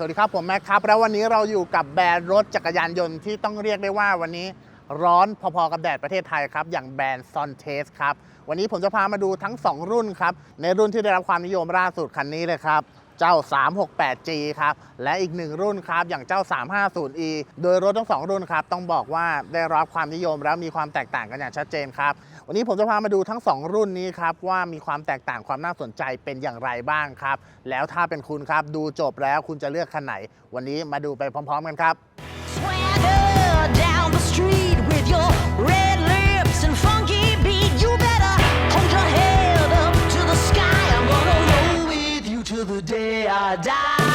สวัสดีครับผมแม็กครับ แล้ววันนี้เราอยู่กับแบรนด์รถจักรยานยนต์ที่ต้องเรียกได้ว่าวันนี้ร้อนพอๆกับแดดประเทศไทยครับ อย่างแบรนด์ซอนเทสครับ วันนี้ผมจะพามาดูทั้ง 2 รุ่นครับ ในรุ่นที่ได้รับความนิยมล่าสุดคันนี้เลยครับ เจ้า 368G ครับ และอีกหนึ่งรุ่นครับ อย่างเจ้า 350E โดยรถทั้งสองรุ่นครับ ต้องบอกว่าได้รับความนิยมและมีความแตกต่างกันอย่างชัดเจนครับ วันนี้ผมจะพามาดูทั้ง 2 รุ่นนี้ครับว่ามีความแตกต่างความน่าสนใจเป็นอย่างไรบ้างครับ แล้วถ้าเป็นคุณครับดูจบแล้วคุณจะเลือกคันไหน วันนี้มาดูไปพร้อม ๆ กันครับ I die.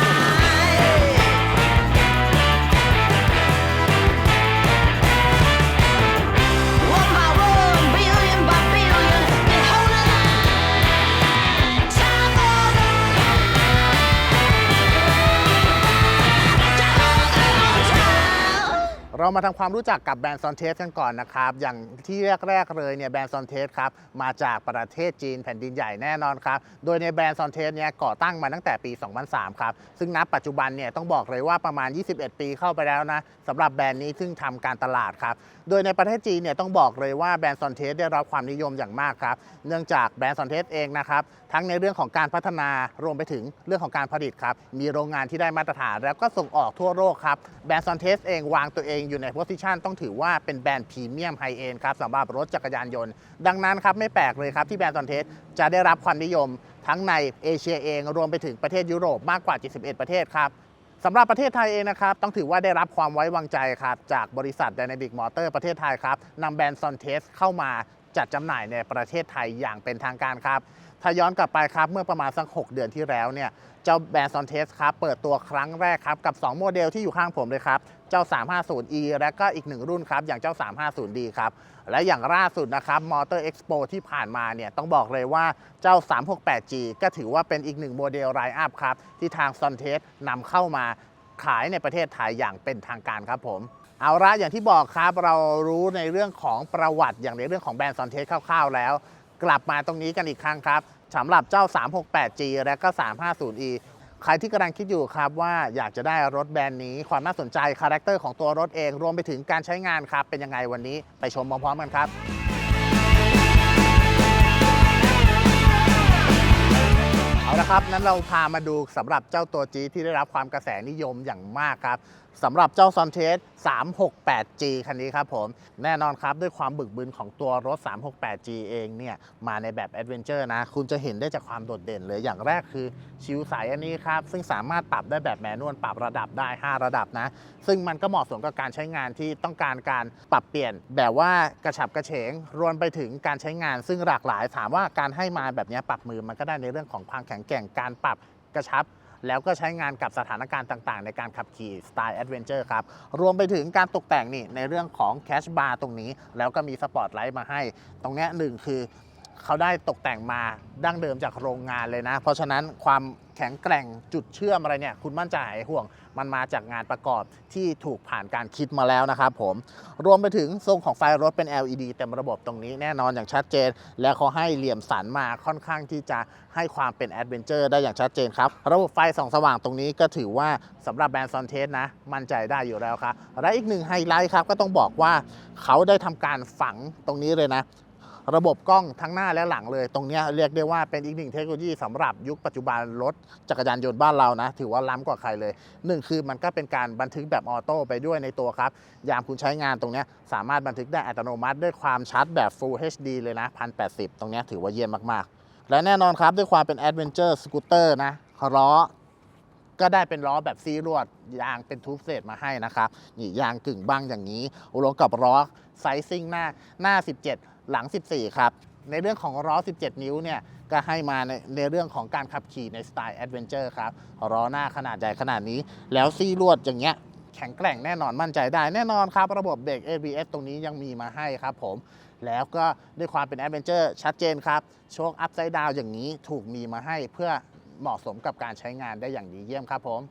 เรามาทำความรู้จักกับแบรนด์ซอนเทสกันก่อนนะครับ อย่างที่แรกๆเลยเนี่ยแบรนด์ซอนเทสครับมาจากประเทศจีนแผ่นดินใหญ่แน่นอนครับ โดยในแบรนด์ซอนเทสเนี่ยก่อตั้งมาตั้งแต่ปี 2003 ครับ ซึ่งนับปัจจุบันเนี่ยต้องบอกเลยว่าประมาณ 21 ปีเข้าไปแล้วนะสำหรับแบรนด์นี้ซึ่งทำการตลาดครับโดยในประเทศจีนเนี่ยต้องบอกเลยว่าแบรนด์ซอนเทสได้รับความนิยมอย่างมากครับ เนื่องจากแบรนด์ซอนเทสเองนะครับ ทั้งในเรื่องของการพัฒนารวมไปถึงเรื่องของการผลิตครับ มีโรงงานที่ได้มาตรฐาน แล้วก็ส่งออกทั่วโลกครับ แบรนด์ซอนเทสเองวางตัวเองอยู่ในโพสิชันต้องถือว่าเป็นแบรนด์พรีเมียมไฮเอ็นครับสำหรับรถจักรยานยนต์ ดังนั้นครับไม่แปลกเลยครับที่แบรนด์ซอนเทสจะได้รับความนิยมทั้งในเอเชียเองรวมไปถึงประเทศยุโรปมากกว่า 71 ประเทศครับ สำหรับประเทศไทยเองนะครับต้องถือว่าได้รับความไว้วางใจครับจากบริษัท Dynamic Motor ประเทศไทยครับนำแบรนด์ซอนเทสเข้ามา จัดจำหน่ายในประเทศไทยอย่างเป็นทางการครับ ถ้าย้อนกลับไปครับเมื่อประมาณสัก 6 เดือนที่แล้วเนี่ยเจ้าแบรนด์ Sontes ครับเปิดตัวครั้งแรกครับกับ 2 โมเดลที่อยู่ข้างผมเลยครับ เจ้า 350e และก็อีกหนึ่งรุ่นครับ อย่างเจ้า 350d ครับ และอย่างล่าสุดนะครับ Motor Expo ที่ผ่านมาเนี่ยต้องบอกเลยว่าเจ้า 368g ก็ถือว่าเป็นอีกหนึ่งโมเดลไลน์อัพครับที่ทาง Sontes นำเข้ามาขายในประเทศไทยอย่างเป็นทางการครับผม เอาละอย่างที่บอกครับเรารู้ในเรื่องของประวัติอย่างในเรื่องของแบรนด์ซอนเทสคร่าวๆแล้ว กลับมาตรงนี้กันอีกครั้งครับสำหรับเจ้า 368G และก็ 350E ใครที่กำลังคิดอยู่ครับว่าอยากจะได้รถแบรนด์นี้ความน่าสนใจคาแรคเตอร์ของตัวรถเอง รวมไปถึงการใช้งานครับ เป็นยังไงวันนี้ไปชมพร้อมๆกันครับเอาละครับนั้นเราพามาดูสำหรับเจ้าตัวจีที่ได้รับความกระแสนิยมอย่างมากครับ สำหรับเจ้า s o n t e s 368G คันนี้ครับผม แน่นอนครับด้วยความบึกบึนของตัวรถ 368G เองเนี่ย มาในแบบแอดเวนเจอร์นะ คุณจะเห็นได้จากความโดดเด่นเลย อย่างแรกคือชิวสายอันนี้ครับ ซึ่งสามารถปรับได้แบบแมนนวลปรับระดับได้ 5 ระดับนะ ซึ่งมันก็เหมาะสมกับการใช้งานที่ต้องการการปรับเปลี่ยน แบบว่ากระฉับกระเฉงรวมไปถึงการใช้งาน ซึ่งหลากหลายถามว่าการให้มาแบบนี้ปรับมือมันก็ได้ในเรื่องของความแข็งแกร่งการปรับกระชับ แล้วก็ใช้งานกับสถานการณ์ต่างๆ ในการขับขี่สไตล์แอดเวนเจอร์ครับ รวมไปถึงการตกแต่งนี่ในเรื่องของแคชบาร์ตรงนี้ แล้วก็มีสปอตไลท์มาให้ ตรงนี้หนึ่งคือ เขาได้ตกแต่งมาดั้งเดิมจากโรงงานเลยนะ เพราะฉะนั้นความแข็งแกร่งจุดเชื่อมอะไรเนี่ย คุณมั่นใจหายห่วงมันมาจากงานประกอบที่ถูกผ่านการคิดมาแล้วนะครับผม รวมไปถึงทรงของไฟรถเป็น LED เต็มระบบตรงนี้แน่นอนอย่างชัดเจน และเขาให้เหลี่ยมสันมาค่อนข้างที่จะให้ความเป็นแอดเวนเจอร์ได้อย่างชัดเจนครับ ระบบไฟส่องสว่างตรงนี้ก็ถือว่าสำหรับแบรนด์ซอนเทสนะ มั่นใจได้อยู่แล้วครับและอีกหนึ่งไฮไลท์ครับก็ต้องบอกว่าเขาได้ทำการฝังตรงนี้เลยนะ ระบบกล้องทั้งหน้าและหลังเลย ตรงนี้เรียกได้ว่าเป็นอีกหนึ่งเทคโนโลยีสำหรับยุคปัจจุบันรถจักรยานยนต์บ้านเรานะ ถือว่าล้ำกว่าใครเลยหนึ่งคือมันก็เป็นการบันทึกแบบออโต้ไปด้วยในตัวครับ ยามคุณใช้งานตรงนี้สามารถบันทึกได้อัตโนมัติด้วยความชัดแบบ Full HD เลยนะ 1080 ตรงนี้ถือว่าเยี่ยมมากๆ และแน่นอนครับด้วยความเป็น Adventure Scooter นะล้อก็ได้เป็นล้อแบบซีรวดยางเป็นทูบเศษมาให้นะครับ นี่ยางกึ่งบ้างอย่างนี้รวมกับล้อไซซิ่งหน้าหน้า 17 หลัง 14 ครับ ในเรื่องของล้อ 17 นิ้วเนี่ยก็ให้มาในในเรื่องของการขับขี่ในสไตล์แอดเวนเจอร์ครับล้อหน้าขนาดใหญ่ขนาดนี้ แล้วซีรวดอย่างเงี้ยแข็งแกร่งแน่นอนมั่นใจได้แน่นอนครับ ระบบเบรก ABS ตรงนี้ยังมีมาให้ครับผม แล้วก็ด้วยความเป็นแอดเวนเจอร์ชัดเจนครับ โชคอัพไซด์ดาวอย่างนี้ถูกมีมาให้เพื่อเหมาะสมกับการใช้งานได้อย่างดีเยี่ยมครับผม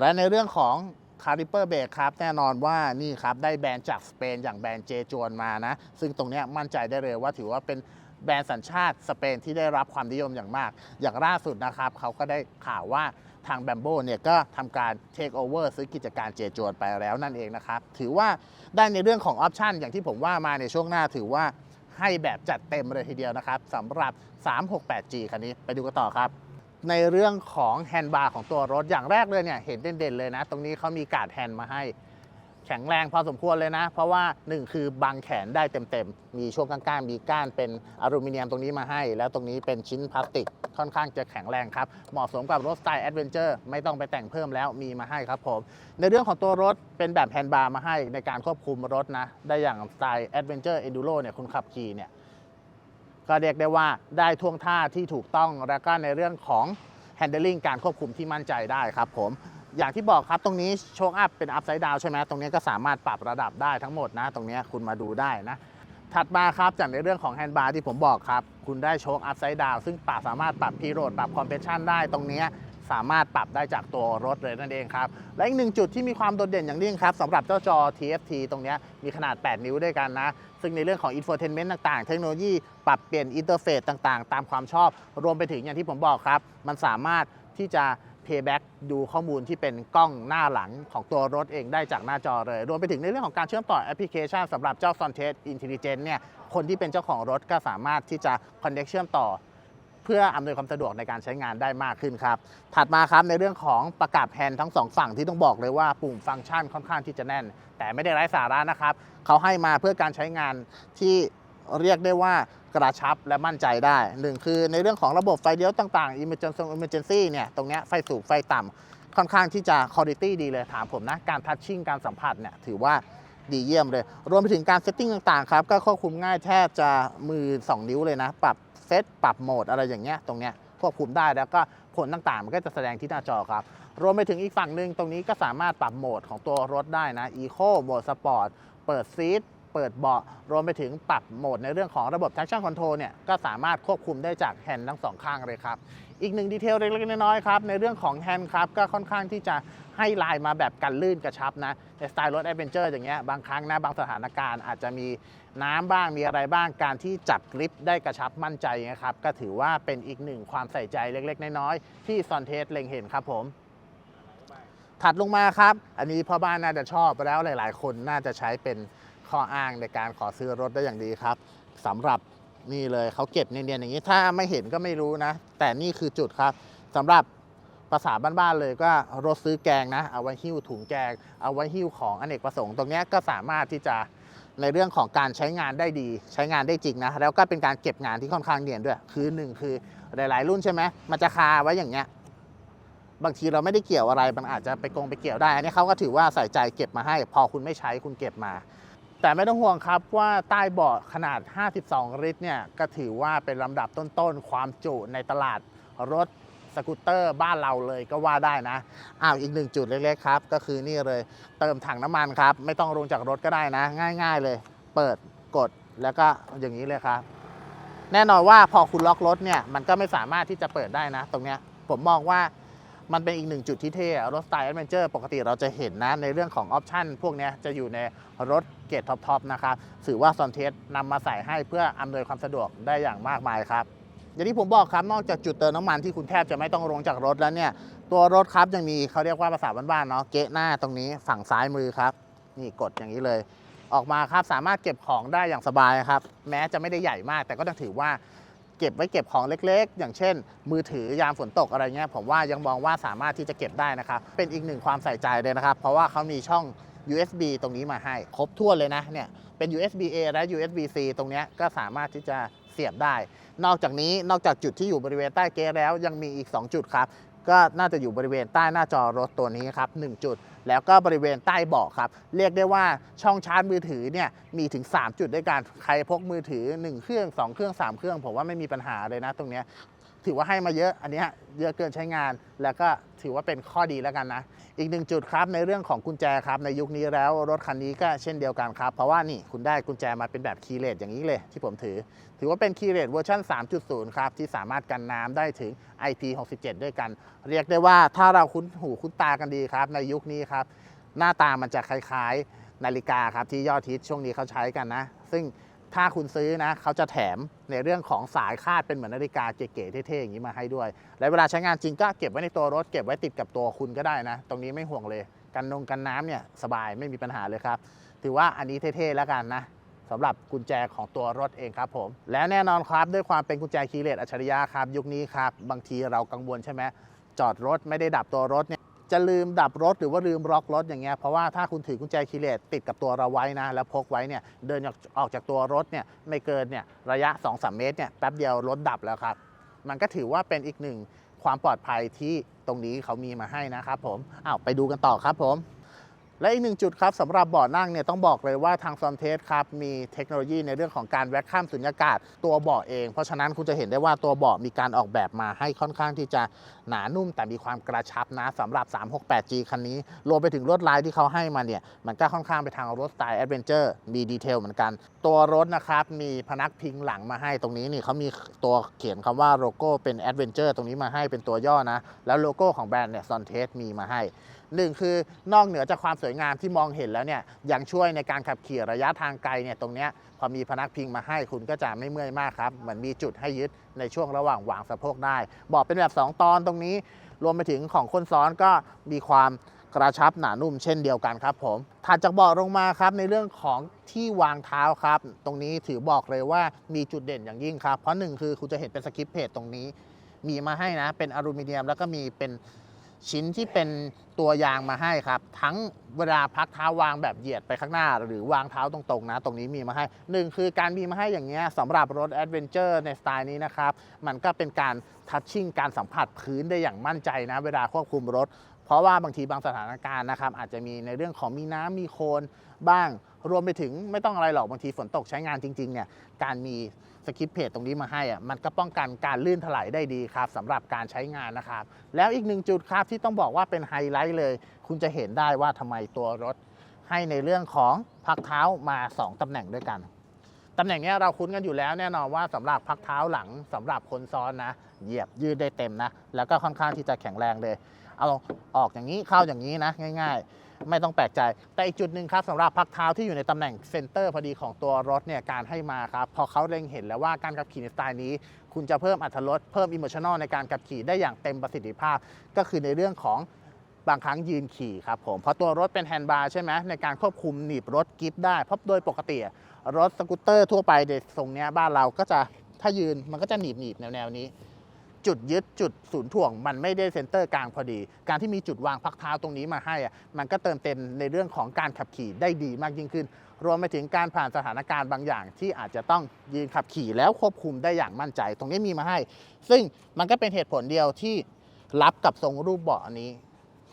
และในเรื่องของ คาลิเปอร์เบรกครับแน่นอนว่านี่ครับได้แบรนด์จากสเปนอย่างแบรนด์เจจวนมานะ ซึ่งตรงนี้มั่นใจได้เลยว่าถือว่าเป็นแบรนด์สัญชาติสเปนที่ได้รับความนิยมอย่างมาก อย่างล่าสุดนะครับเขาก็ได้ข่าวว่าทางแบมโบเนี่ยก็ทำการเทคโอเวอร์ซื้อกิจการเจจวนไปแล้วนั่นเองนะครับ ถือว่าได้ในเรื่องของออปชันอย่างที่ผมว่ามาในช่วงหน้าถือว่าให้แบบจัดเต็มเลยทีเดียวนะครับสำหรับ 368G คันนี้ไปดูกันต่อครับ ในเรื่องของแฮนด์บาร์ของตัวรถอย่างแรกเลยเนี่ยเห็นเด่นๆเลยนะ ตรงนี้เขามีการ์ดแฮนด์มาให้ แข็งแรงพอสมควรเลยนะ เพราะว่า 1 คือบังแขนได้เต็มๆ มีช่วงกลางๆมีก้านเป็นอลูมิเนียมตรงนี้มาให้ แล้วตรงนี้เป็นชิ้นพลาสติกค่อนข้างจะแข็งแรงครับ เหมาะสมกับรถสไตล์แอดเวนเจอร์ไม่ต้องไปแต่งเพิ่มแล้วมีมาให้ครับผม ในเรื่องของตัวรถเป็นแบบแฮนด์บาร์มาให้ในการควบคุมรถนะได้อย่างสไตล์แอดเวนเจอร์เอนดูโรเนี่ยคุณขับขี่เนี่ย ก็เรียกได้ว่าได้ท่วงท่าที่ถูกต้องแล้วก็ในเรื่องของ handling การควบคุมที่มั่นใจได้ครับผมอย่างที่บอกครับตรงนี้โชคอัพเป็นอัพไซด์ดาวใช่ไหมตรงนี้ก็สามารถปรับระดับได้ทั้งหมดนะ ตรงนี้คุณมาดูได้นะ ถัดมาครับจากในเรื่องของแฮนด์บาร์ที่ผมบอกครับ คุณได้โชคอัพไซด์ดาวซึ่งปรับสามารถปรับพีโรดปรับคอมเพรสชันได้ตรงนี้ สามารถปรับได้จากตัวรถเลยนั่นเองครับ และอีกหนึ่งจุดที่มีความโดดเด่นอย่างยิ่งครับสำหรับเจ้าจอ TFT ตรงนี้มีขนาด 8 นิ้วด้วยกันนะ ซึ่งในเรื่องของ infotainment ต่างๆ เทคโนโลยีปรับเปลี่ยนอินเทอร์เฟซต่างๆ ตามความชอบ รวมไปถึงอย่างที่ผมบอกครับ มันสามารถที่จะ payback ดูข้อมูลที่เป็นกล้องหน้าหลังของตัวรถเองได้จากหน้าจอเลย รวมไปถึงในเรื่องของการเชื่อมต่อแอปพลิเคชันสำหรับเจ้า Sontet Intelligent เนี่ยคนที่เป็นเจ้าของรถก็สามารถที่จะ connect เชื่อมต่อ เพื่ออำนวยความสะดวกในการใช้งานได้มากขึ้นครับ ถัดมาครับในเรื่องของประกับแฮนด์ทั้งสองฝั่งที่ต้องบอกเลยว่าปุ่มฟังก์ชันค่อนข้างที่จะแน่น แต่ไม่ได้ไร้สาระนะครับเขาให้มาเพื่อการใช้งานที่เรียกได้ว่ากระชับและมั่นใจได้หนึ่งคือในเรื่องของระบบไฟเลี้ยวต่างๆ emergency emergency เนี่ยตรงเนี้ยไฟสูงไฟต่ำค่อนข้างที่จะ quality ดีเลยถามผมนะ การทัชชิ่งการสัมผัสเนี่ยถือว่าดีเยี่ยมเลย รวมไปถึงการเซตติ้งต่างๆครับ ก็ควบคุมง่ายแทบจะมือ 2 นิ้วเลยนะ ปรับ ซตปรับโหมดอะไรอย่างเงี้ยตรงเนี้ยควบคุมได้แล้วก็ผลต่างๆ มันก็จะแสดงที่หน้าจอครับ รวมไปถึงอีกฝั่งหนึ่งตรงนี้ก็สามารถปรับโหมดของตัวรถได้นะ Eco โหมด Sport เปิดซีทเปิดเบาะรวมไปถึงปรับโหมดในเรื่องของระบบ traction control เนี่ยก็สามารถควบคุมได้จากแฮนด์ทั้งสองข้างเลยครับ อีกหนึ่งดีเทลเล็กๆน้อยๆครับ ในเรื่องของแฮนด์ครับ ก็ค่อนข้างที่จะให้ลายมาแบบกันลื่นกระชับนะในสไตล์รถแอดเวนเจอร์อย่างเงี้ยบางครั้งนะบางสถานการณ์อาจจะมี น้ำบ้างมีอะไรบ้างการที่จับกริปได้กระชับมั่นใจนะครับก็ถือว่าเป็นอีกหนึ่งความใส่ใจเล็ก ๆ น้อยๆที่ซอนเทสเล็งเห็นครับผม ถัดลงมาครับ อันนี้พ่อบ้านน่าจะชอบแล้วหลาย ๆ คนน่าจะใช้เป็นข้ออ้างในการขอซื้อรถได้อย่างดีครับสำหรับนี่เลยเขาเก็บเนียนๆอย่างนี้ถ้าไม่เห็นก็ไม่รู้นะ แต่นี่คือจุดครับสำหรับภาษาบ้านๆเลยก็รถซื้อแกงนะ เอาไว้หิ้วถุงแกง เอาไว้หิ้วของอเนกประสงค์ ตรงนี้ก็สามารถที่จะ ในเรื่องของการใช้งานได้ดี ใช้งานได้จริงนะ แล้วก็เป็นการเก็บงานที่ค่อนข้างเนียนด้วย คือหนึ่งคือหลายๆ รุ่นใช่ไหมมันจะคาไว้อย่างเงี้ยบางทีเราไม่ได้เกี่ยวอะไรมันอาจจะไปกงไปเกี่ยวได้ อันนี้เขาก็ถือว่าใส่ใจเก็บมาให้ พอคุณไม่ใช้คุณเก็บมา แต่ไม่ต้องห่วงครับว่าใต้เบาะขนาด 52 ลิตรเนี่ยก็ถือว่าเป็นลำดับต้นๆ ความจุในตลาดรถ สกูตเตอร์บ้านเราเลยก็ว่าได้นะ อ้าวอีกหนึ่งจุดเล็กๆครับ ก็คือนี่เลยเติมถังน้ำมันครับ ไม่ต้องลงจากรถก็ได้นะ ง่าย ๆ เลย เปิดกดแล้วก็อย่างนี้เลยครับ แน่นอนว่าพอคุณล็อกรถเนี่ยมันก็ไม่สามารถที่จะเปิดได้นะ ตรงเนี้ยผมมองว่ามันเป็นอีกหนึ่งจุดที่เท่รถสไตล์แอดเวนเจอร์ปกติเราจะเห็นนะ ในเรื่องของออปชันพวกนี้จะอยู่ในรถเกรดท็อปๆนะครับถือว่าซอนเทสนำมาใส่ให้เพื่ออำนวยความสะดวกได้อย่างมากมายครับ อย่างที่ผมบอกครับนอกจากจุดเติมน้ำมันที่คุณแทบจะไม่ต้องลงจากรถแล้วเนี่ย ตัวรถครับยังมีเขาเรียกว่าภาษาบ้านๆเนาะเกะหน้าตรงนี้ฝั่งซ้ายมือครับ นี่กดอย่างนี้เลย ออกมาครับสามารถเก็บของได้อย่างสบายครับ แม้จะไม่ได้ใหญ่มาก แต่ก็ต้องถือว่าเก็บไว้เก็บของเล็กๆ อย่างเช่น มือถือยามฝนตกอะไรเงี้ยผมว่ายังมองว่าสามารถที่จะเก็บได้นะครับ เป็นอีกหนึ่งความใส่ใจเลยนะครับ เพราะว่าเขามีช่อง USB ตรงนี้มาให้ ครบถ้วนเลยนะเนี่ยเป็น USB A และ USB C ตรงนี้ก็สามารถที่จะเสียบได้ นอกจากนี้นอกจากจุดที่อยู่บริเวณใต้เก๊ะแล้วยังมีอีก 2 จุดครับ ก็น่าจะอยู่บริเวณใต้หน้าจอรถตัวนี้ครับ1จุด แล้วก็บริเวณใต้เบาะครับ เรียกได้ว่าช่องชาร์จมือถือเนี่ยมีถึง 3 จุดด้วยกันใครพกมือถือ 1 เครื่อง 2 เครื่อง 3 เครื่อง ผมว่าไม่มีปัญหาเลยนะตรงเนี้ย ถือว่าให้มาเยอะอันนี้เยอะเกินใช้งาน แล้วก็ถือว่าเป็นข้อดีแล้วกันนะ อีกหนึ่งจุดครับในเรื่องของกุญแจครับในยุคนี้แล้วรถคันนี้ก็เช่นเดียวกันครับ เพราะว่านี่คุณได้กุญแจมาเป็นแบบคีย์เลสอย่างนี้เลยที่ผมถือ ถือว่าเป็นคีย์เลสเวอร์ชัน3.0 ครับ ที่สามารถกันน้ำได้ถึง IP67 ด้วยกัน เรียกได้ว่าถ้าเราคุ้นหูคุ้นตากันดีครับ ในยุคนี้ครับหน้าตามันจะคล้ายๆ นาฬิกาครับที่ยอดฮิตช่วงนี้เขาใช้กันนะ ซึ่ง ถ้าคุณซื้อนะเขาจะแถมในเรื่องของสายคาดเป็นเหมือนนาฬิกาเก๋ๆเท่ๆอย่างนี้มาให้ด้วย และเวลาใช้งานจริงก็เก็บไว้ในตัวรถเก็บไว้ติดกับตัวคุณก็ได้นะ ตรงนี้ไม่ห่วงเลยกันนงกันน้ำเนี่ยสบายไม่มีปัญหาเลยครับ ถือว่าอันนี้เท่ๆแล้วกันนะสำหรับกุญแจของตัวรถเองครับผม และแน่นอนครับด้วยความเป็นกุญแจคีย์เลสอัจฉริยะครับยุคนี้ครับบางทีเรากังวลใช่ไหมจอดรถไม่ได้ดับตัวรถเนี่ย จะลืมดับรถหรือว่าลืมล็อกรถอย่างเงี้ยเพราะว่าถ้าคุณถือกุญแจคีย์เลสติดกับตัวเราไว้นะ แล้วพกไว้เนี่ยเดินออกออกจากตัวรถเนี่ยไม่เกินเนี่ยระยะ 2-3 เมตรเนี่ยแป๊บเดียวรถดับแล้วครับ มันก็ถือว่าเป็นอีกหนึ่งความปลอดภัยที่ตรงนี้เขามีมาให้นะครับผมอ้าวไปดูกันต่อครับผม และอีกหนึ่งจุดครับสำหรับเบาะนั่งเนี่ยต้องบอกเลยว่าทางซอมเทสครับมีเทคโนโลยีในเรื่องของการแวคข้ามสุญญากาศตัวเบาะเอง เพราะฉะนั้นคุณจะเห็นได้ว่าตัวเบาะมีการออกแบบมาให้ค่อนข้างที่จะหนานุ่ม แต่มีความกระชับนะสำหรับ 368G คันนี้รวมไปถึงลวดลายที่เขาให้มาเนี่ยมันก็ค่อนข้างไปทางรถสไตล์แอดเวนเจอร์มีดีเทลเหมือนกัน ตัวรถนะครับมีพนักพิงหลังมาให้ตรงนี้นี่เขามีตัวเขียนคำว่าโลโก้เป็นแอดเวนเจอร์ตรงนี้มาให้เป็นตัวย่อนะแล้วโลโก้ของแบรนด์เนี่ยซอนเทสมีมาให้ หนึ่งคือนอกเหนือจากความสวยงามที่มองเห็นแล้วเนี่ยยังช่วยในการขับขี่ระยะทางไกลเนี่ยตรงเนี้ยพอมีพนักพิงมาให้คุณก็จะไม่เมื่อยมากครับเหมือนมีจุดให้ยึดในช่วงระหว่างวางสะโพกได้ บอกเป็นแบบ 2 ตอนตรงนี้ รวมไปถึงของคนซ้อนก็มีความกระชับหนานุ่มเช่นเดียวกันครับผมถัดจากเบาะลงมาครับในเรื่องของที่วางเท้าครับ ตรงนี้ถือบอกเลยว่ามีจุดเด่นอย่างยิ่งครับ เพราะหนึ่งคือคุณจะเห็นเป็นสกิปเพจตรงนี้ มีมาให้นะเป็นอลูมิเนียมแล้วก็มีเป็น ชิ้นที่เป็นตัวยางมาให้ครับ ทั้งเวลาพักเท้าวางแบบเหยียดไปข้างหน้า หรือวางเท้าตรงๆนะ ตรงนี้มีมาให้หนึ่งคือการมีมาให้อย่างเงี้ยสำหรับรถแอดเวนเจอร์ในสไตล์นี้นะครับ มันก็เป็นการทัชชิ่งการสัมผัสพื้นได้อย่างมั่นใจนะ เวลาควบคุมรถ เพราะว่าบางทีบางสถานการณ์นะครับ อาจจะมีในเรื่องของมีน้ำมีโคลนบ้างรวมไปถึงไม่ต้องอะไรหรอกบางทีฝนตกใช้งานจริงๆเนี่ยการมี สกิปเพจตรงนี้มาให้อะมันก็ป้องกันการลื่นถลายได้ดีครับสำหรับการใช้งานนะครับ แล้วอีกหนึ่งจุดครับที่ต้องบอกว่าเป็นไฮไลท์เลย คุณจะเห็นได้ว่าทำไมตัวรถให้ในเรื่องของพักเท้ามา 2ตำแหน่งด้วยกันตำแหน่งเนี้ยเราคุ้นกันอยู่แล้วแน่นอนว่าสำหรับพักเท้าหลังสำหรับคนซ้อนนะ เหยียบยืดได้เต็มนะ แล้วก็ค่อนข้างที่จะแข็งแรงเลย เอาออกอย่างนี้เข้าอย่างนี้นะ ง่าย ๆ ไม่ต้องแปลกใจ แต่อีกจุดหนึ่งครับสำหรับพักเท้าที่อยู่ในตำแหน่งเซนเตอร์พอดีของตัวรถเนี่ยการให้มาครับพอเขาเล็งเห็นแล้วว่าการขับขี่ในสไตล์นี้ คุณจะเพิ่มอัตรสเพิ่มอิม t ชัน a ลในการขับขี่ได้อย่างเต็มประสิทธิภาพ ก็คือในเรื่องของบางครั้งยืนขี่ครับผมเพราะตัวรถเป็นแฮนด์บาร์ใช่ไหมในการควบคุมหนีบรถกิฟต์ได้เพราะโดยปกติรถสกูตเตอร์ทั่วไปเด็ทรงเนี้ยบ้านเราก็จะถ้ายืนมันก็จะหนีบหนีบแนวแนวนี้ จุดยึดจุดศูนย์ถ่วง มันไม่ได้เซนเตอร์กลางพอดี การที่มีจุดวางพักเท้าตรงนี้มาให้อะมันก็เติมเต็มในเรื่องของการขับขี่ได้ดีมากยิ่งขึ้น รวมไปถึงการผ่านสถานการณ์บางอย่าง ที่อาจจะต้องยืนขับขี่แล้วควบคุมได้อย่างมั่นใจ ตรงนี้มีมาให้ ซึ่งมันก็เป็นเหตุผลเดียวที่รับกับทรงรูปเบาะนี้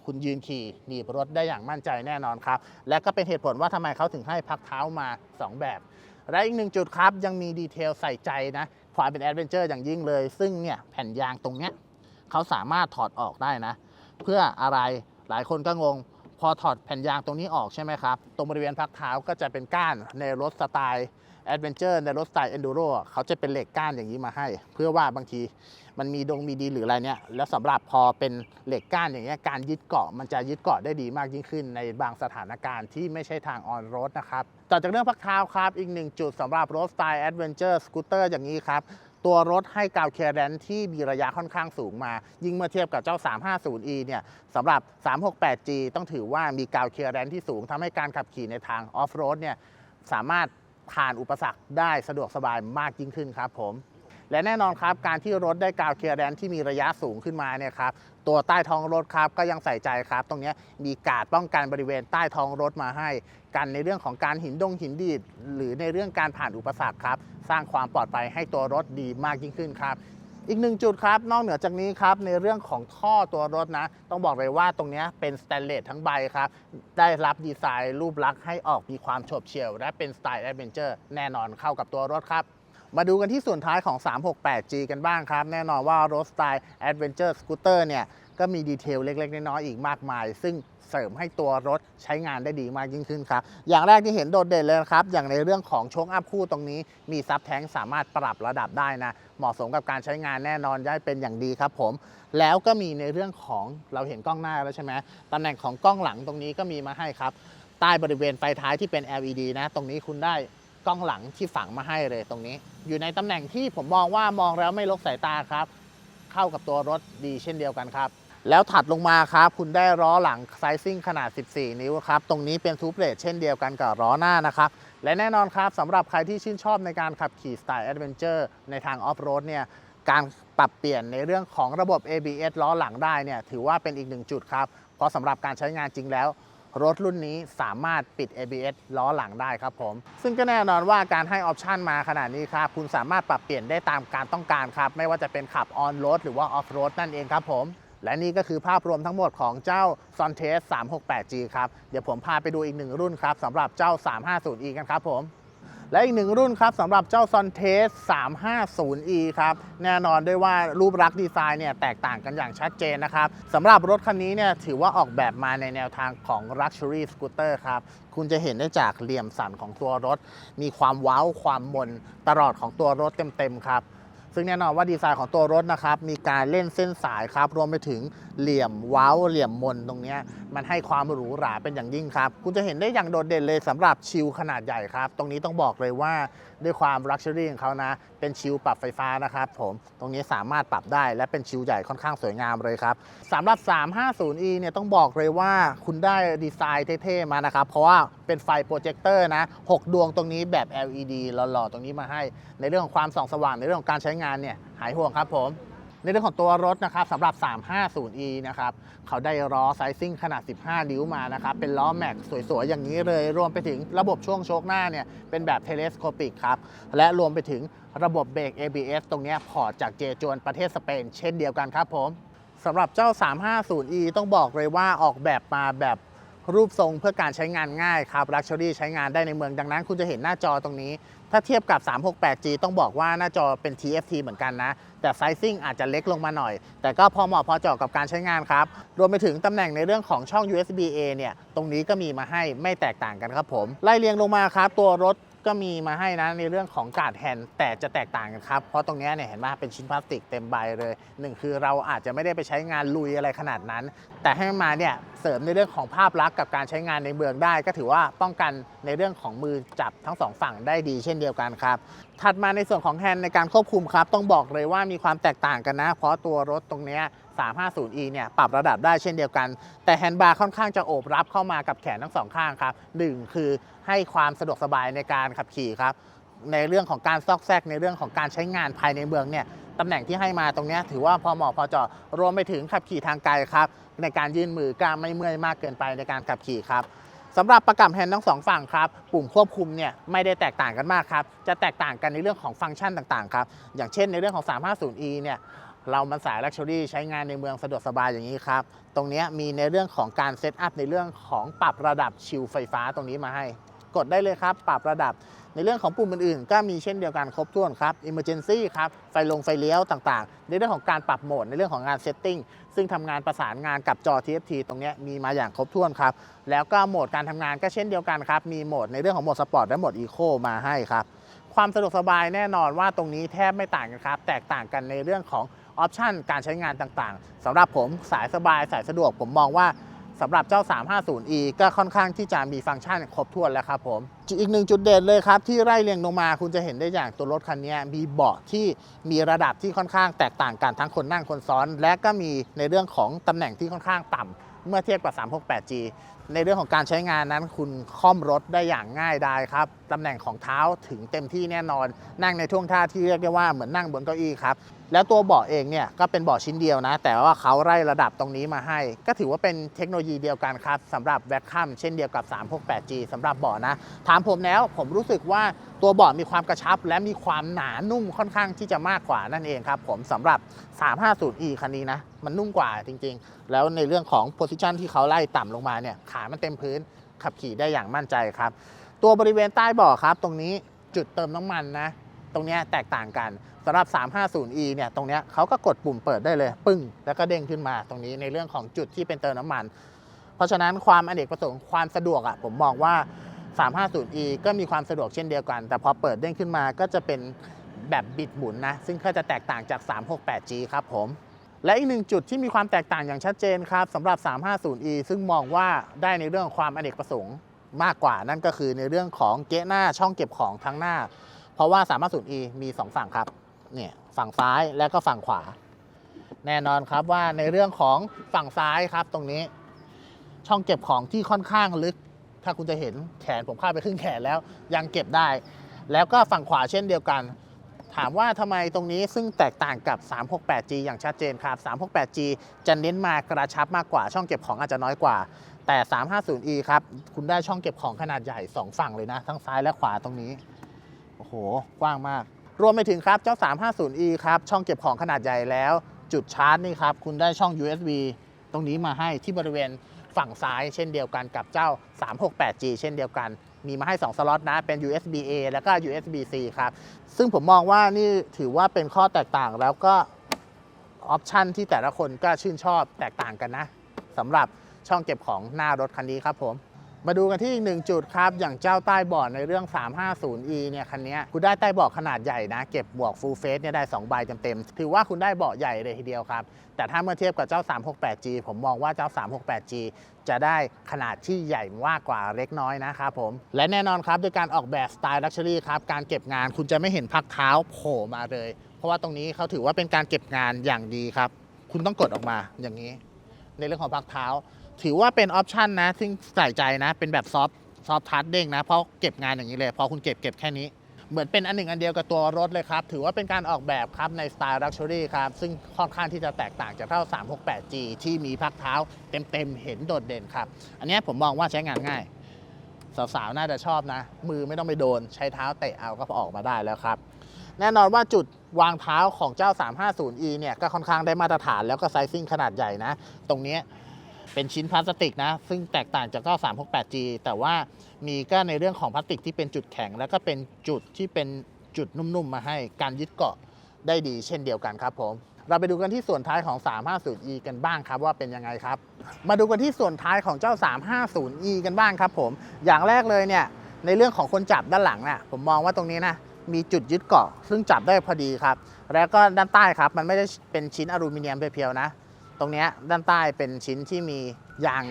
คุณยืนขี่หนีบรถได้อย่างมั่นใจแน่นอนครับ และก็เป็นเหตุผลว่าทำไมเขาถึงให้พักเท้ามา 2 แบบ และอีกหนึ่งจุดครับ ยังมีดีเทลใส่ใจนะ ความเป็นแอดเวนเจอร์อย่างยิ่งเลย ซึ่งเนี่ยแผ่นยางตรงเนี้ยเขาสามารถถอดออกได้นะ เพื่ออะไรหลายคนก็งง พอถอดแผ่นยางตรงนี้ออกใช่ไหมครับ ตรงบริเวณพักเท้าก็จะเป็นก้านในรถสไตล์ แอดเวนเจอร์ในรถสไตล์เอนดูโรเขาจะเป็นเหล็กก้านอย่างนี้มาให้ เพื่อว่าบางทีมันมีดงมีดีหรืออะไรเนี่ย แล้วสำหรับพอเป็นเหล็กก้านอย่างเงี้ยการยึดเกาะมันจะยึดเกาะได้ดีมากยิ่งขึ้นในบางสถานการณ์ที่ไม่ใช่ทางออนโรดนะครับ ต่อจากเรื่องพักเท้าครับอีกหนึ่งจุดสำหรับรถสไตล์แอดเวนเจอร์สกูตเตอร์อย่างนี้ครับตัวรถให้กาวเคลียร์แรนที่มีระยะค่อนข้างสูงมา ยิ่งเมื่อเทียบกับเจ้า 350e เนี่ยสำหรับ 368g ต้องถือว่ามีกาวเคลียร์แรนที่สูงทำให้การขับขี่ในทางออฟโรดเนี่ยสามารถ ผ่านอุปสรรคได้สะดวกสบายมากยิ่งขึ้นครับผมและแน่นอนครับการที่รถได้กาวเคลียร์แดนที่มีระยะสูงขึ้นมาเนี่ยครับตัวใต้ท้องรถครับก็ยังใส่ใจครับ ตรงนี้มีกาดป้องกันบริเวณใต้ท้องรถมาให้ กันในเรื่องของการหินดงหินดีดหรือในเรื่องการผ่านอุปสรรคครับ สร้างความปลอดภัยให้ตัวรถดีมากยิ่งขึ้นครับ อีกหนึ่งจุดครับ นอกเหนือจากนี้ครับ ในเรื่องของท่อตัวรถนะ ต้องบอกเลยว่าตรงนี้เป็นสแตนเลสทั้งใบครับ ได้รับดีไซน์รูปลักษณ์ให้ออกมีความโฉบเฉี่ยว และเป็นสไตล์แอดเวนเจอร์แน่นอนเข้ากับตัวรถครับมาดูกันที่ส่วนท้ายของ 368G กันบ้างครับ แน่นอนว่ารถสไตล์ Adventure Scooter เนี่ย ก็มีดีเทลเล็ก ๆ น้อยๆอีกมากมาย ซึ่งเสริมให้ตัวรถใช้งานได้ดีมากยิ่งขึ้นครับ อย่างแรกที่เห็นโดดเด่นเลยนะครับ อย่างในเรื่องของโชคอัพคู่ตรงนี้ มีซับแท้งสามารถปรับระดับได้นะ เหมาะสมกับการใช้งานแน่นอนได้เป็นอย่างดีครับผม แล้วก็มีในเรื่องของเราเห็นกล้องหน้าแล้วใช่ไหมตำแหน่งของกล้องหลังตรงนี้ก็มีมาให้ครับ ใต้บริเวณไฟท้ายที่เป็น LED นะ ตรงนี้คุณได้กล้องหลังที่ฝังมาให้เลยตรงนี้ อยู่ในตำแหน่งที่ผมมองว่ามองแล้วไม่ลกสายตาครับ เข้ากับตัวรถดีเช่นเดียวกันครับ แล้วถัดลงมาครับคุณได้ล้อหลังไซซิ่งขนาด 14 นิ้วครับ ตรงนี้เป็นทูบเลทเช่นเดียวกันกับล้อหน้านะครับ และแน่นอนครับสำหรับใครที่ชื่นชอบในการขับขี่สไตล์แอดเวนเจอร์ในทางออฟโรดเนี่ยการปรับเปลี่ยนในเรื่องของระบบ ABS ล้อหลังได้เนี่ยถือว่าเป็นอีกหนึ่งจุดครับ เพราะสำหรับการใช้งานจริงแล้ว รถรุ่นนี้สามารถปิด ABS ล้อหลังได้ครับผม ซึ่งก็แน่นอนว่าการให้ออปชันมาขนาดนี้ครับ คุณสามารถปรับเปลี่ยนได้ตามการต้องการครับ ไม่ว่าจะเป็นขับออนโรดหรือว่าออฟโรดนั่นเองครับผม และนี่ก็คือภาพรวมทั้งหมดของเจ้า s o n t e s 368G ครับ เดี๋ยวผมพาไปดูอีกหนึ่งรุ่นครับสำหรับเจ้า 350e กันครับผมและอีกหนึ่งรุ่นครับสำหรับเจ้า s o n t e s 350e ครับ แน่นอนด้วยว่ารูปลักษณ์ดีไซน์เนี่ยแตกต่างกันอย่างชัดเจนนะครับสำหรับรถคันนี้เนี่ยถือว่าออกแบบมาในแนวทางของ Luxury Scooter ครับ คุณจะเห็นได้จากเหลี่ยมสันของตัวรถ มีความว้าว ความมนตลอดของตัวรถเต็มๆครับ ซึ่งแน่นอนว่าดีไซน์ของตัวรถนะครับ มีการเล่นเส้นสายครับ รวมไปถึงเหลี่ยมเว้าเหลี่ยมมนตรงนี้ มันให้ความหรูหราเป็นอย่างยิ่งครับ คุณจะเห็นได้อย่างโดดเด่นเลยสำหรับชิลขนาดใหญ่ครับ ตรงนี้ต้องบอกเลยว่าด้วยความลักชัวรี่ของเขานะ เป็นชิลปรับไฟฟ้านะครับผมตรงนี้สามารถปรับได้และเป็นชิลใหญ่ค่อนข้างสวยงามเลยครับสำหรับ 350e เนี่ยต้องบอกเลยว่าคุณได้ดีไซน์เท่ๆมานะครับเพราะว่า เป็นไฟโปรเจคเตอร์นะหกดวงตรงนี้แบบ LED หล่อๆ ตรงนี้มาให้ ในเรื่องของความส่องสว่างในเรื่องของการใช้งานเนี่ยหายห่วงครับผมในเรื่องของตัวรถนะครับสำหรับ 350e นะครับเขาได้ล้อไซซิ่งขนาด 15 นิ้วมานะครับ เป็นล้อแม็กสวย ๆ อย่างนี้เลย รวมไปถึงระบบช่วงโชคหน้าเนี่ย เป็นแบบเทเลสโคปิกครับ และรวมไปถึงระบบเบรก ABS ตรงนี้พอร์ตจากเจจวนประเทศสเปน เช่นเดียวกันครับผมสำหรับเจ้า 350e ต้องบอกเลยว่าออกแบบมาแบบ รูปทรงเพื่อการใช้งานง่ายครับ Luxury ใช้งานได้ในเมืองดังนั้น คุณจะเห็นหน้าจอตรงนี้ ถ้าเทียบกับ 368G ต้องบอกว่าหน้าจอเป็น TFT เหมือนกันนะ แต่ไซซิ่งอาจจะเล็กลงมาหน่อย แต่ก็พอเหมาะพอเจาะกับการใช้งานครับ รวมไปถึงตำแหน่งในเรื่องของช่อง USB A เนี่ย ตรงนี้ก็มีมาให้ไม่แตกต่างกันครับผม ไล่เรียงลงมาครับตัวรถ ก็มีมาให้นะในเรื่องของการ์ดแฮนด์แต่จะแตกต่างกันครับ เพราะตรงนี้เนี่ยเห็นไหมเป็นชิ้นพลาสติกเต็มใบเลยหนึ่งคือเราอาจจะไม่ได้ไปใช้งานลุยอะไรขนาดนั้น แต่ให้มาเนี่ยเสริมในเรื่องของภาพลักษณ์กับการใช้งานในเมืองได้ ก็ถือว่าป้องกันในเรื่องของมือจับทั้งสองฝั่งได้ดีเช่นเดียวกันครับ ถัดมาในส่วนของแฮนด์ในการควบคุมครับ ต้องบอกเลยว่ามีความแตกต่างกันนะ เพราะตัวรถตรงนี้ 350e เนี่ยปรับระดับได้เช่นเดียวกัน แต่แฮนด์บาร์ค่อนข้างจะโอบรับเข้ามากับแขนทั้งสองข้างครับหนึ่งคือให้ความสะดวกสบายในการขับขี่ครับ ในเรื่องของการซอกแซกในเรื่องของการใช้งานภายในเมืองเนี่ยตำแหน่งที่ให้มาตรงนี้ถือว่าพอเหมาะพอเจาะรวมไปถึงขับขี่ทางไกลครับในการยื่นมือก็ไม่เมื่อยมากเกินไปในการขับขี่ครับ สำหรับประกับแฮนด์ทั้งสองฝั่งครับปุ่มควบคุมเนี่ยไม่ได้แตกต่างกันมากครับจะแตกต่างกันในเรื่องของฟังก์ชันต่างๆครับอย่างเช่นในเรื่องของ 350e เนี่ยเรามันสายลักชัวรี่ใช้งานในเมืองสะดวกสบายอย่างนี้ครับ ตรงนี้มีในเรื่องของการเซตอัพในเรื่องของปรับระดับชิลไฟฟ้าตรงนี้มาให้ กดได้เลยครับ ปรับระดับ ในเรื่องของปุ่มอื่นๆ ก็มีเช่นเดียวกันครบถ้วนครับ Emergency ครับ ไฟลงไฟเลี้ยวต่างๆ ในเรื่องของการปรับโหมดในเรื่องของงานเซตติ้งซึ่งทำงานประสานงานกับจอ TFT ตรงนี้มีมาอย่างครบถ้วนครับ แล้วก็โหมดการทำงานก็เช่นเดียวกันครับ มีโหมดในเรื่องของโหมดสปอร์ตและโหมดอีโคมาให้ครับ ความสะดวกสบายแน่นอนว่าตรงนี้แทบไม่ต่างกันครับ แตกต่างกันในเรื่องของออปชันการใช้งานต่างๆสำหรับผมสายสบายสายสะดวกผมมองว่า สำหรับเจ้า 350e ก็ค่อนข้างที่จะมีฟังก์ชันครบถ้วนแล้วครับผม อีกหนึ่งจุดเด่นเลยครับ ที่ไล่เรียงลงมาคุณจะเห็นได้อย่างตัวรถคันนี้มีเบาะที่มีระดับที่ค่อนข้างแตกต่างกันทั้งคนนั่งคนซ้อน และก็มีในเรื่องของตำแหน่งที่ค่อนข้างต่ำเมื่อเทียบกับ 368G ในเรื่องของการใช้งานนั้นคุณค่อมรถได้อย่างง่ายดายครับ ตำแหน่งของเท้าถึงเต็มที่แน่นอน นั่งในท่วงท่าที่เรียกได้ว่าเหมือนนั่งบนเก้าอี้ครับแล้วตัวเบาะเองเนี่ยก็เป็นเบาะชิ้นเดียวนะ แต่ว่าเขาไล่ระดับตรงนี้มาให้ ก็ถือว่าเป็นเทคโนโลยีเดียวกันครับสำหรับแวคคัมเช่นเดียวกับ 368G สำหรับเบาะนะ ถามผมแล้วผมรู้สึกว่าตัวเบาะมีความกระชับ และมีความหนานุ่มค่อนข้างที่จะมากกว่านั่นเองครับผมสำหรับ 350e คันนี้นะ มันนุ่มกว่าจริงๆ แล้วในเรื่องของโพ i ิชันที่เขาไล่ต่ำลงมาเนี่ยขามันเต็มพื้นขับขี่ได้อย่างมั่นใจครับ ตัวบริเวณใต้บาะครับ ตรงนี้จุดเติมน้ำมันนะ ตรงนี้แตกต่างกันสำหรับ 350e เนี่ยตรงนี้เขาก็กดปุ่มเปิดได้เลย ปึ้ง แล้วก็เด้งขึ้นมาตรงนี้ในเรื่องของจุดที่เป็นเติมน้ำมัน เพราะฉะนั้นความอเนกประสงค์ความสะดวกอะ่ะผมมองว่า 350e ก็มีความสะดวกเช่นเดียวกัน แต่พอเปิดเด้งขึ้นมาก็จะเป็นแบบบิดหมุนนะ ซึ่งก็จะแตกต่างจาก 368g ครับผม และอีกหนึ่งจุดที่มีความแตกต่างอย่างชัดเจนครับสำหรับ 350e ซึ่งมองว่าได้ในเรื่องของความอเนกประสงค์ มากกว่านั่นก็คือในเรื่องของเก๊ะหน้าช่องเก็บของทั้งหน้า เพราะว่า 350e มี 2 ฝั่งครับเนี่ยฝั่งซ้ายและก็ฝั่งขวา แน่นอนครับว่าในเรื่องของฝั่งซ้ายครับตรงนี้ ช่องเก็บของที่ค่อนข้างลึก ถ้าคุณจะเห็นแขนผมข้าไปครึ่งแขนแล้ว ยังเก็บได้ แล้วก็ฝั่งขวาเช่นเดียวกัน ถามว่าทำไมตรงนี้ซึ่งแตกต่างกับ 368G อย่างชัดเจนครับ 368G จะเน้นมากระชับมากกว่าช่องเก็บของอาจจะน้อยกว่า แต่ 350E ครับ คุณได้ช่องเก็บของขนาดใหญ่ 2 ฝั่งเลยนะ ทั้งซ้ายและขวาตรงนี้ โอ้โห กว้างมาก รวมไปถึงครับ เจ้า 350E ครับ ช่องเก็บของขนาดใหญ่แล้ว จุดชาร์จนี่ครับ คุณได้ช่อง USB ตรงนี้มาให้ที่บริเวณฝั่งซ้าย เช่นเดียวกันกับเจ้า 368G เช่นเดียวกัน มีมาให้ 2 สล็อตนะ เป็น USB A แล้วก็ USB C ครับ ซึ่งผมมองว่านี่ถือว่าเป็นข้อแตกต่างแล้วก็ออปชันที่แต่ละคนก็ชื่นชอบแตกต่างกันนะสำหรับ ช่องเก็บของหน้ารถคันนี้ครับผมมาดูกันที่อีกหนึ่งจุดครับ อย่างเจ้าใต้เบาะในเรื่อง 350e เนี่ยคันนี้คุณได้ใต้เบาะขนาดใหญ่นะ เก็บบวก full face เนี่ยได้2ใบเต็มๆถือว่าคุณได้เบาะใหญ่เลยทีเดียวครับ แต่ถ้าเมื่อเทียบกับเจ้า 368g ผมมองว่าเจ้า 368g จะได้ขนาดที่ใหญ่มากกว่าเล็กน้อยนะครับผม และแน่นอนครับด้วยการออกแบบสไตล์ลักชัวรี่ครับการเก็บงานคุณจะไม่เห็นพักเท้าโผล่มาเลย เพราะว่าตรงนี้เขาถือว่าเป็นการเก็บงานอย่างดีครับ คุณต้องกดออกมาอย่างนี้ ในเรื่องของพักเท้า ถือว่าเป็นออปชันนะ ซึ่งใส่ใจนะ เป็นแบบซอฟซอฟทัชเด้งนะ เพราะเก็บงานอย่างนี้เลย พอคุณเก็บเก็บแค่นี้ เหมือนเป็นอันหนึ่งอันเดียวกับตัวรถเลยครับ ถือว่าเป็นการออกแบบครับในสไตล์ลักชัวรี่ครับ ซึ่งค่อนข้างที่จะแตกต่างจากเท่า 368G ที่มีพักเท้าเต็มๆ เห็นโดดเด่นครับ อันนี้ผมมองว่าใช้งานง่าย สาวๆ น่าจะชอบนะ มือไม่ต้องไปโดน ใช้เท้าเตะเอาก็ออกมาได้แล้วครับ แน่นอนว่าจุดวางเท้าของเจ้า 350e เนี่ยก็ค่อนข้างได้มาตรฐานแล้วก็ไซซิ่งขนาดใหญ่นะ ตรงนี้ เป็นชิ้นพลาสติกนะ ซึ่งแตกต่างจากเจ้า 368g แต่ว่ามีก็ในเรื่องของพลาสติกที่เป็นจุดแข็ง แล้วก็เป็นจุดที่เป็นจุดนุ่มๆมาให้การยึดเกาะได้ดีเช่นเดียวกันครับผม เราไปดูกันที่ส่วนท้ายของ 350e กันบ้างครับว่าเป็นยังไงครับ มาดูกันที่ส่วนท้ายของเจ้า 350e กันบ้างครับผม อย่างแรกเลยเนี่ยในเรื่องของคนจับด้านหลังน่ะผมมองว่าตรงนี้นะมีจุดยึดเกาะ ซึ่งจับได้พอดีครับ แล้วก็ด้านใต้ครับ มันไม่ได้เป็นชิ้นอลูมิเนียมเพียวๆนะ ตรงนี้ด้านใต้เป็นชิ้นที่มียาง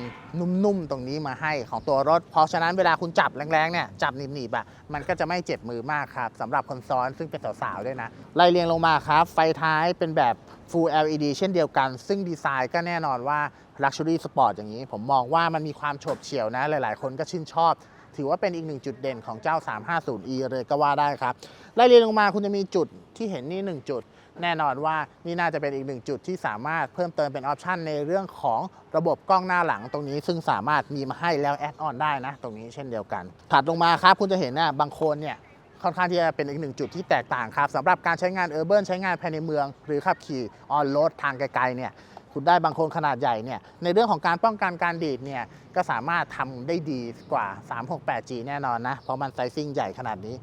นุ่มๆตรงนี้มาให้ของตัวรถ เพราะฉะนั้นเวลาคุณจับแรงๆเนี่ยจับหนีบๆอะมันก็จะไม่เจ็บมือมากครับสำหรับคนซ้อนซึ่งเป็นสาวๆด้วยนะไล่เรียงลงมาครับ ไฟท้ายเป็นแบบ Full LED เช่นเดียวกัน ซึ่งดีไซน์ก็แน่นอนว่า Luxury Sport อย่างนี้ ผมมองว่ามันมีความโฉบเฉี่ยวนะ หลายๆ คนก็ชื่นชอบ ถือว่าเป็นอีกหนึ่งจุดเด่นของเจ้า 350e เลยก็ว่าได้ครับไล่เรียงลงมาคุณจะมีจุดที่เห็นนี่1จุด แน่นอนว่านี่น่าจะเป็นอีกหนึ่งจุดที่สามารถเพิ่มเติมเป็นออปชันในเรื่องของระบบกล้องหน้าหลังตรงนี้ ซึ่งสามารถมีมาให้แล้วแอดออนได้นะ ตรงนี้เช่นเดียวกัน ถัดลงมาครับคุณจะเห็นนะบางคนเนี่ยค่อนข้างที่จะเป็นอีกหนึ่งจุดที่แตกต่างครับสำหรับการใช้งานเออร์เบิร์นใช้งานภายในเมือง หรือขับขี่ออนโรดทางไกลๆเนี่ยคุณได้บางคนขนาดใหญ่เนี่ยในเรื่องของการป้องกันการดีดเนี่ยก็สามารถทำได้ดีกว่า 368G แน่นอนนะ เพราะมันไซซิ่งใหญ่ขนาดนี้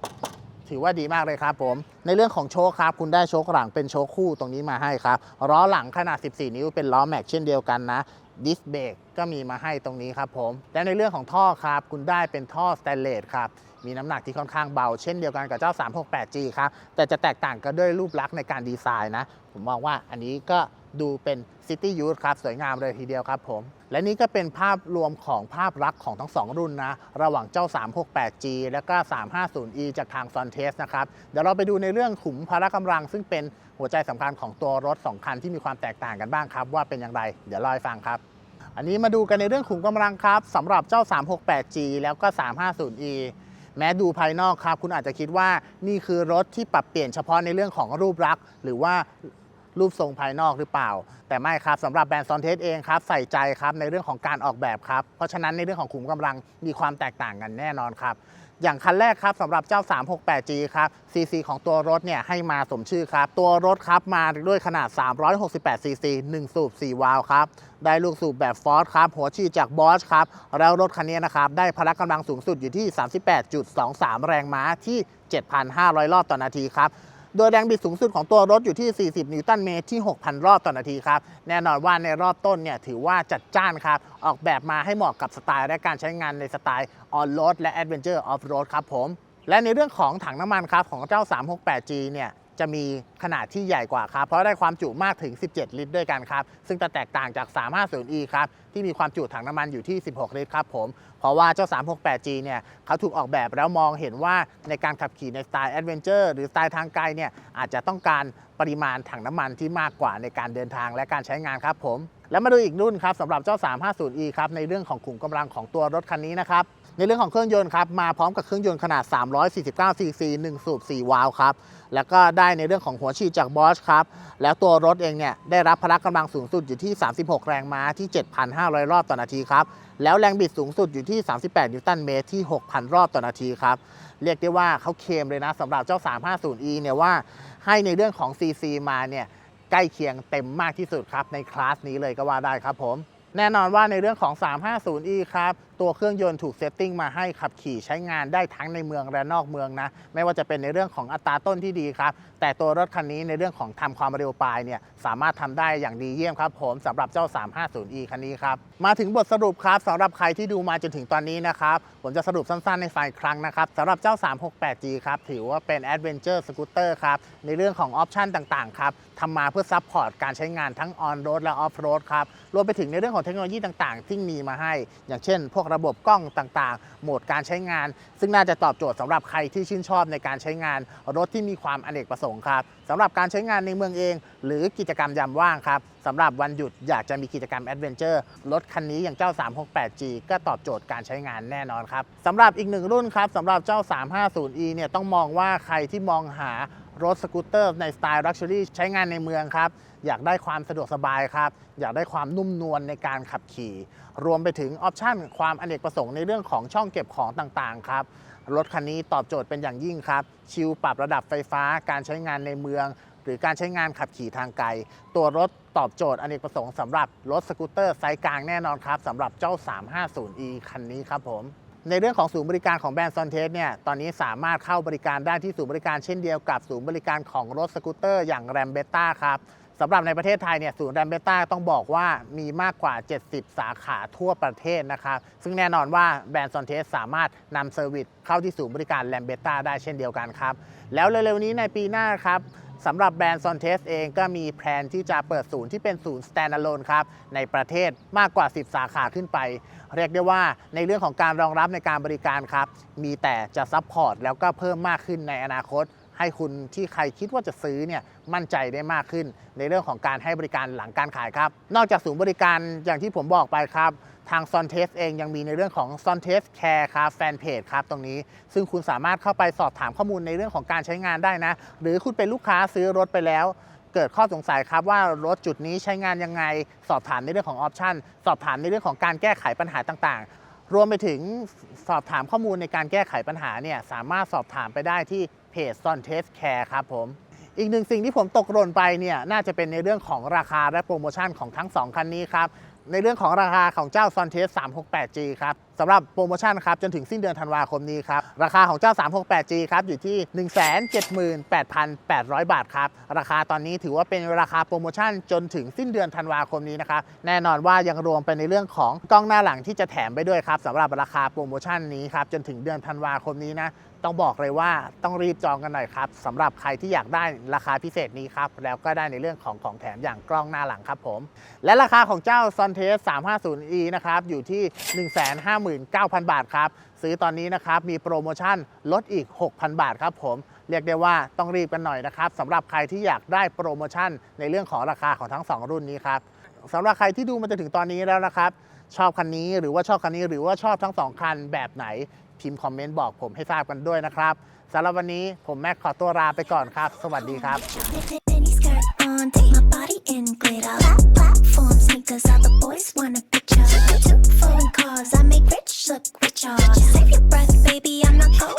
ถือว่าดีมากเลยครับผม ในเรื่องของโชคครับ คุณได้โชคหลังเป็นโชคคู่ตรงนี้มาให้ครับล้อหลังขนาด 14 นิ้วเป็นล้อแม็กเช่นเดียวกันนะดิสเบรกก็มีมาให้ตรงนี้ครับผม และในเรื่องของท่อครับ คุณได้เป็นท่อสแตนเลสครับ มีน้ำหนักที่ค่อนข้างเบา เช่นเดียวกันกับเจ้า 368G ครับ แต่จะแตกต่างกันด้วยรูปลักษณ์ในการดีไซน์นะ ผมมองว่าอันนี้ก็ ดูเป็นซิตี้ยูทครับสวยงามเลยทีเดียวครับผม และนี่ก็เป็นภาพรวมของภาพลักษณ์ของทั้ง 2 รุ่นนะ ระหว่างเจ้า 368G แล้วก็ 350E จากทาง s o n t e s นะครับ เดี๋ยวเราไปดูในเรื่องขุมพละกำลัง ซึ่งเป็นหัวใจสำคัญของตัวรถ 2 คันที่มีความแตกต่างกันบ้างครับ ว่าเป็นอย่างไร เดี๋ยวเล่าให้ฟังครับอันนี้มาดูกันในเรื่องขุมกำลังครับสำหรับเจ้า 368G แล้วก็ 350E แม้ดูภายนอกครับ คุณอาจจะคิดว่านี่คือรถที่ปรับเปลี่ยนเฉพาะในเรื่องของรูปลักษณ์ หรือว่า รูปทรงภายนอกหรือเปล่า แต่ไม่ครับสำหรับแบรนด์ซอนเทสเองครับใส่ใจครับในเรื่องของการออกแบบครับ เพราะฉะนั้นในเรื่องของขุมกำลังมีความแตกต่างกันแน่นอนครับอย่างคันแรกครับสำหรับเจ้า 368G ครับ CC ของตัวรถเนี่ยให้มาสมชื่อครับ ตัวรถครับมาด้วยขนาด 368 cc 1 สูบ 4 วาล์วครับ ได้ลูกสูบแบบฟอร์สครับ หัวฉีดจากบอสครับ แล้วรถคันนี้นะครับ ได้พละกำลังสูงสุดอยู่ที่ 38.23 แรงม้าที่ 7,500 รอบต่อนาทีครับ โดยแรงบิดสูงสุดของตัวรถอยู่ที่ 40 นิวตันเมตรที่ 6,000 รอบต่อนาทีครับ แน่นอนว่าในรอบต้นเนี่ยถือว่าจัดจ้านครับ ออกแบบมาให้เหมาะกับสไตล์และการใช้งานในสไตล์ออนโรดและแอดเวนเจอร์ออฟโรดครับผม และในเรื่องของถังน้ำมันครับของเจ้า 368G เนี่ย จะมีขนาดที่ใหญ่กว่าครับ เพราะได้ความจุมากถึง 17 ลิตรด้วยกันครับ ซึ่งจะแตกต่างจาก 350e ครับที่มีความจุถังน้ำมันอยู่ที่ 16 ลิตรครับผม เพราะว่าเจ้า 368G เนี่ยเขาถูกออกแบบแล้วมองเห็นว่าในการขับขี่ในสไตล์แอดเวนเจอร์หรือสไตล์ทางไกลเนี่ยอาจจะต้องการปริมาณถังน้ำมันที่มากกว่าในการเดินทางและการใช้งานครับผม แล้วมาดูอีกรุ่นครับสำหรับเจ้า 350e ครับในเรื่องของขุมกำลังของตัวรถคันนี้นะครับในเรื่องของเครื่องยนต์ครับมาพร้อมกับเครื่องยนต์ขนาด 349 cc 1 สูบ 4 วาล์วครับ แล้วก็ได้ในเรื่องของหัวฉีดจากบอชครับ แล้วตัวรถเองเนี่ยได้รับพละกำลังสูงสุดอยู่ที่ 36 แรงม้าที่ 7,500 รอบต่อนาทีครับ แล้วแรงบิดสูงสุดอยู่ที่ 38 นิวตันเมตรที่ 6,000 รอบต่อนาทีครับ เรียกได้ว่าเขาเคมเลยนะสำหรับเจ้า 350e เนี่ยว่าให้ในเรื่องของ cc มาเนี่ยใกล้เคียงเต็มมากที่สุดครับในคลาสนี้เลยก็ว่าได้ครับผม แน่นอนว่าในเรื่องของ 350e ครับ ตัวเครื่องยนต์ถูกเซตติ้งมาให้ขับขี่ใช้งานได้ทั้งในเมืองและนอกเมืองนะ ไม่ว่าจะเป็นในเรื่องของอัตราต้นที่ดีครับ แต่ตัวรถคันนี้ในเรื่องของทำความเร็วปลายเนี่ยสามารถทำได้อย่างดีเยี่ยมครับผมสำหรับเจ้า 350e คันนี้ครับ มาถึงบทสรุปครับสำหรับใครที่ดูมาจนถึงตอนนี้นะครับผมจะสรุปสั้นๆในไฟล์ครั้งนะครับสำหรับเจ้า 368g ครับถือว่าเป็น Adventure Scooter ครับในเรื่องของออปชันต่างๆครับทำมาเพื่อซัพพอร์ตการใช้งานทั้งออนโรดและออฟโรดครับรวมไปถึงในเรื่องของเทคโนโลยีต่างๆ ที่มีมาให้ อย่างเช่น พวกระบบกล้องต่างๆ โหมดการใช้งาน ซึ่งน่าจะตอบโจทย์สำหรับใครที่ชื่นชอบในการใช้งานรถที่มีความอเนกประสงค์ครับสำหรับการใช้งานในเมืองเอง หรือกิจกรรมยามว่างครับสำหรับวันหยุดอยากจะมีกิจกรรมแอดเวนเจอร์รถคันนี้อย่างเจ้า 368G ก็ตอบโจทย์การใช้งานแน่นอนครับสำหรับอีกหนึ่งรุ่นครับสำหรับเจ้า 350e เนี่ยต้องมองว่าใครที่มองหา รถสกูตเตอร์ในสไตล์ลักชัวรี่ใช้งานในเมืองครับ อยากได้ความสะดวกสบายครับ อยากได้ความนุ่มนวลในการขับขี่ รวมไปถึงออปชันความอเนกประสงค์ในเรื่องของช่องเก็บของต่างๆครับ รถคันนี้ตอบโจทย์เป็นอย่างยิ่งครับ ชิลปรับระดับไฟฟ้าการใช้งานในเมือง หรือการใช้งานขับขี่ทางไกล ตัวรถตอบโจทย์อเนกประสงค์สำหรับรถสกูตเตอร์ไซส์กลางแน่นอนครับสำหรับเจ้า 350e คันนี้ครับผม ในเรื่องของศูนย์บริการของแบรนด์ซอนเทสเนี่ย ตอนนี้สามารถเข้าบริการได้ที่ศูนย์บริการเช่นเดียวกับศูนย์บริการของรถสกูตเตอร์อย่างแรมเบต้าครับสำหรับในประเทศไทยเนี่ยศูนย์แรมเบต้าต้องบอกว่ามีมากกว่า 70 สาขาทั่วประเทศนะครับ ซึ่งแน่นอนว่าแบรนด์ซอนเทสสามารถนำเซอร์วิสเข้าที่ศูนย์บริการแรมเบต้าได้เช่นเดียวกันครับ แล้วเร็วๆนี้ในปีหน้าครับ สำหรับแบรนด์ Sontes เองก็มีแพลนที่จะเปิดศูนย์ที่เป็นศูนย์ standalone ครับในประเทศมากกว่า 10 สาขาขึ้นไป เรียกได้ว่าในเรื่องของการรองรับในการบริการครับ มีแต่จะซัพพอร์ตแล้วก็เพิ่มมากขึ้นในอนาคต ให้คุณที่ใครคิดว่าจะซื้อเนี่ยมั่นใจได้มากขึ้น ในเรื่องของการให้บริการหลังการขายครับ นอกจากศูนย์บริการอย่างที่ผมบอกไปครับ ทาง s o n t e s t เองยังมีในเรื่องของ s o n t e s t Care ครับแฟนเพจครับตรงนี้ ซึ่งคุณสามารถเข้าไปสอบถามข้อมูลในเรื่องของการใช้งานได้นะ หรือคุณเป็นลูกค้าซื้อรถไปแล้วเกิดข้อสงสัยครับว่ารถจุดนี้ใช้งานยังไง สอบถามในเรื่องของออปชันสอบถามในเรื่องของการแก้ไขปัญหาต่างๆ รวมไปถึงสอบถามข้อมูลในการแก้ไขปัญหาเนี่ยสามารถสอบถามไปได้ที่เพจ s o n t e s t Care ครับผมอีกหนึ่งสิ่งที่ผมตกหล่นไปเนี่ยน่าจะเป็นในเรื่องของราคาและโปรโมชั่นของทั้ง 2 คันนี้ครับ ในเรื่องของราคาของเจ้า s o n t e s 368G ครับสำหรับโปรโมชั่นครับจนถึงสิ้นเดือนธันวาคมนี้ครับ ราคาของเจ้า 368G ครับอยู่ที่ 178,800 บาทครับ ราคาตอนนี้ถือว่าเป็นราคาโปรโมชั่นจนถึงสิ้นเดือนธันวาคมนี้นะครับ แน่นอนว่ายังรวมไปในเรื่องของกล้องหน้าหลังที่จะแถมไปด้วยครับสำหรับราคาโปรโมชั่นนี้ครับจนถึงเดือนธันวาคมนี้นะต้องบอกเลยว่าต้องรีบจองกันหน่อยครับสำหรับใครที่อยากได้ราคาพิเศษนี้ครับแล้วก็ได้ในเรื่องของของแถมอย่างกล้องหน้าหลังครับผม และราคาของเจ้า s o n t e s 350e นะครับอยู่ที่ 1 5 0 0 0 159,000 บาทครับ ซื้อตอนนี้นะครับ มีโปรโมชั่นลดอีก 6,000 บาทครับผม เรียกได้ว่าต้องรีบกันหน่อยนะครับสำหรับใครที่อยากได้โปรโมชั่นในเรื่องของราคาของทั้ง 2 รุ่นนี้ครับสำหรับใครที่ดูมาจนถึงตอนนี้แล้วนะครับ ชอบคันนี้หรือว่าชอบคันนี้หรือว่าชอบทั้งสองคันแบบไหนพิมพ์คอมเมนต์บอกผมให้ทราบกันด้วยนะครับสำหรับวันนี้ผมแม็กขอตัวลาไปก่อนครับ สวัสดีครับ Take my body in glitter. Platform sneakers, all the boys wanna picture. Cars, I make rich look richer. Save your breath, baby, I'm not going